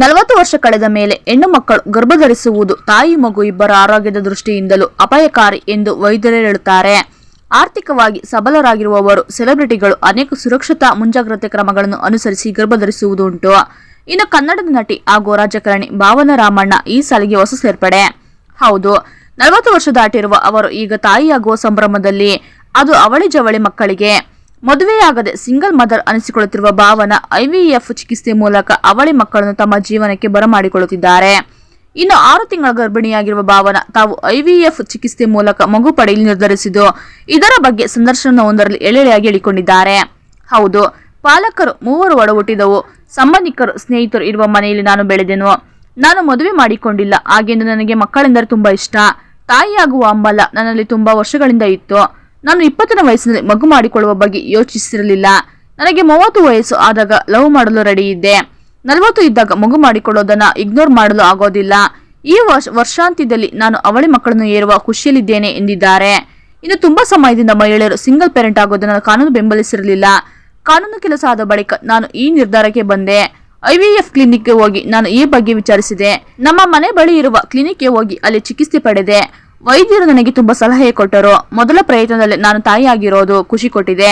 ನಲವತ್ತು ವರ್ಷ ಕಳೆದ ಮೇಲೆ ಹೆಣ್ಣು ಮಕ್ಕಳು ಗರ್ಭಧರಿಸುವುದು ತಾಯಿ ಮಗು ಇಬ್ಬರ ಆರೋಗ್ಯದ ದೃಷ್ಟಿಯಿಂದಲೂ ಅಪಾಯಕಾರಿ ಎಂದು ವೈದ್ಯರು ಹೇಳುತ್ತಾರೆ. ಆರ್ಥಿಕವಾಗಿ ಸಬಲರಾಗಿರುವವರು, ಸೆಲೆಬ್ರಿಟಿಗಳು ಅನೇಕ ಸುರಕ್ಷತಾ ಮುಂಜಾಗ್ರತೆ ಕ್ರಮಗಳನ್ನು ಅನುಸರಿಸಿ ಗರ್ಭಧರಿಸುವುದು ಉಂಟು ಇನ್ನು ಕನ್ನಡದ ನಟಿ ಹಾಗೂ ರಾಜಕಾರಣಿ ಭಾವನ ರಾಮಣ್ಣ ಈ ಸಾಲಿಗೆ ಹೊಸ ಸೇರ್ಪಡೆ. ಹೌದು, ನಲವತ್ತು ವರ್ಷ ದಾಟಿರುವ ಅವರು ಈಗ ತಾಯಿಯಾಗುವ ಸಂಭ್ರಮದಲ್ಲಿ. ಅದು ಅವಳಿ ಜವಳಿ ಮಕ್ಕಳಿಗೆ. ಮದುವೆಯಾಗದೆ ಸಿಂಗಲ್ ಮದರ್ ಅನಿಸಿಕೊಳ್ಳುತ್ತಿರುವ ಭಾವನ ಐವಿಎಫ್ ಚಿಕಿತ್ಸೆ ಮೂಲಕ ಅವಳಿ ಮಕ್ಕಳನ್ನು ತಮ್ಮ ಜೀವನಕ್ಕೆ ಬರಮಾಡಿಕೊಳ್ಳುತ್ತಿದ್ದಾರೆ. ಇನ್ನು ಆರು ತಿಂಗಳ ಗರ್ಭಿಣಿಯಾಗಿರುವ ಭಾವನ ತಾವು ಐವಿಎಫ್ ಚಿಕಿತ್ಸೆ ಮೂಲಕ ಮಗು ಪಡೆಯಲು ನಿರ್ಧರಿಸಿದ್ದು, ಇದರ ಬಗ್ಗೆ ಸಂದರ್ಶನವೊಂದರಲ್ಲಿ ಎಳೆಳೆಯಾಗಿ ಹೇಳಿಕೊಂಡಿದ್ದಾರೆ. ಹೌದು, ಪಾಲಕರು ಮೂವರು ಒಡಹುಟ್ಟಿದವು. ಸಂಬಂಧಿಕರು, ಸ್ನೇಹಿತರು ಇರುವ ಮನೆಯಲ್ಲಿ ನಾನು ಬೆಳೆದೆನು. ನಾನು ಮದುವೆ ಮಾಡಿಕೊಂಡಿಲ್ಲ. ಹಾಗೆಂದು ನನಗೆ ಮಕ್ಕಳೆಂದರೆ ತುಂಬಾ ಇಷ್ಟ. ತಾಯಿಯಾಗುವ ಹಂಬಲ ನನ್ನಲ್ಲಿ ತುಂಬಾ ವರ್ಷಗಳಿಂದ ಇತ್ತು. ನಾನು ಇಪ್ಪತ್ತನೇ ವಯಸ್ಸಿನಲ್ಲಿ ಮಗು ಮಾಡಿಕೊಳ್ಳುವ ಬಗ್ಗೆ ಯೋಚಿಸಿರಲಿಲ್ಲ. ನನಗೆ ಮೂವತ್ತು ವಯಸ್ಸು ಆದಾಗ ಲವ್ ಮಾಡಲು ರೆಡಿ ಇದ್ದೆ. ನಲವತ್ತು ಇದ್ದಾಗ ಮಗು ಮಾಡಿಕೊಳ್ಳೋದನ್ನ ಇಗ್ನೋರ್ ಮಾಡಲು ಆಗೋದಿಲ್ಲ. ಈ ವರ್ಷ ವರ್ಷಾಂತ್ಯದಲ್ಲಿ ನಾನು ಅವಳಿ ಮಕ್ಕಳನ್ನು ಏರುವ ಖುಷಿಯಲ್ಲಿದ್ದೇನೆ ಎಂದಿದ್ದಾರೆ. ಇನ್ನು ತುಂಬಾ ಸಮಯದಿಂದ ಮಹಿಳೆಯರು ಸಿಂಗಲ್ ಪೇರೆಂಟ್ ಆಗೋದನ್ನು ಕಾನೂನು ಬೆಂಬಲಿಸಿರಲಿಲ್ಲ. ಕಾನೂನು ಕೆಲಸ ಆದ ಬಳಿಕ ನಾನು ಈ ನಿರ್ಧಾರಕ್ಕೆ ಬಂದೆ. ಐವಿಎಫ್ ಕ್ಲಿನಿಕ್ಗೆ ಹೋಗಿ ನಾನು ಈ ಬಗ್ಗೆ ವಿಚಾರಿಸಿದೆ. ನಮ್ಮ ಮನೆ ಬಳಿ ಇರುವ ಕ್ಲಿನಿಕ್ಗೆ ಹೋಗಿ ಅಲ್ಲಿ ಚಿಕಿತ್ಸೆ ಪಡೆದೆ. ವೈದ್ಯರು ನನಗೆ ತುಂಬಾ ಸಲಹೆ ಕೊಟ್ಟರು. ಮೊದಲ ಪ್ರಯತ್ನದಲ್ಲಿ ನಾನು ತಾಯಿಯಾಗಿರೋದು ಖುಷಿ ಕೊಟ್ಟಿದೆ.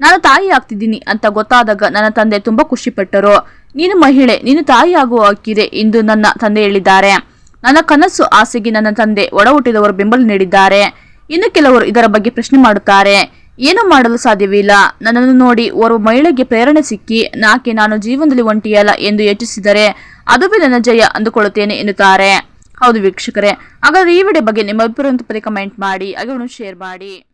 ನಾನು ತಾಯಿ ಆಗ್ತಿದ್ದೀನಿ ಅಂತ ಗೊತ್ತಾದಾಗ ನನ್ನ ತಂದೆ ತುಂಬಾ ಖುಷಿ ಪಟ್ಟರು. ನೀನು ಮಹಿಳೆ, ನೀನು ತಾಯಿ ಆಗುವ ಹಕ್ಕಿದೆ ಎಂದು ನನ್ನ ತಂದೆ ಹೇಳಿದ್ದಾರೆ. ನನ್ನ ಕನಸು, ಆಸೆಗೆ ನನ್ನ ತಂದೆ ಒಡ ಹುಟ್ಟಿದವರು ಬೆಂಬಲ ನೀಡಿದ್ದಾರೆ. ಇನ್ನು ಕೆಲವರು ಇದರ ಬಗ್ಗೆ ಪ್ರಶ್ನೆ ಮಾಡುತ್ತಾರೆ. ಏನು ಮಾಡಲು ಸಾಧ್ಯವಿಲ್ಲ. ನನ್ನನ್ನು ನೋಡಿ ಓರ್ವ ಮಹಿಳೆಗೆ ಪ್ರೇರಣೆ ಸಿಕ್ಕಿ, ನಾಕೆ ನಾನು ಜೀವನದಲ್ಲಿ ಒಂಟಿಯಲ್ಲ ಎಂದು ಯೋಚಿಸಿದರೆ, ಅದುವೇ ನನ್ನ ಜಯ ಅಂದುಕೊಳ್ಳುತ್ತೇನೆ ಎನ್ನುತ್ತಾರೆ. ಹೌದು ವೀಕ್ಷಕರೇ. ಹಾಗಾದ್ರೆ ಈ ವಿಡಿಯೋ ಬಗ್ಗೆ ನಿಮ್ಮ ಅಭಿಪ್ರಾಯ ಕಮೆಂಟ್ ಮಾಡಿ ಹಾಗೆ ಶೇರ್ ಮಾಡಿ.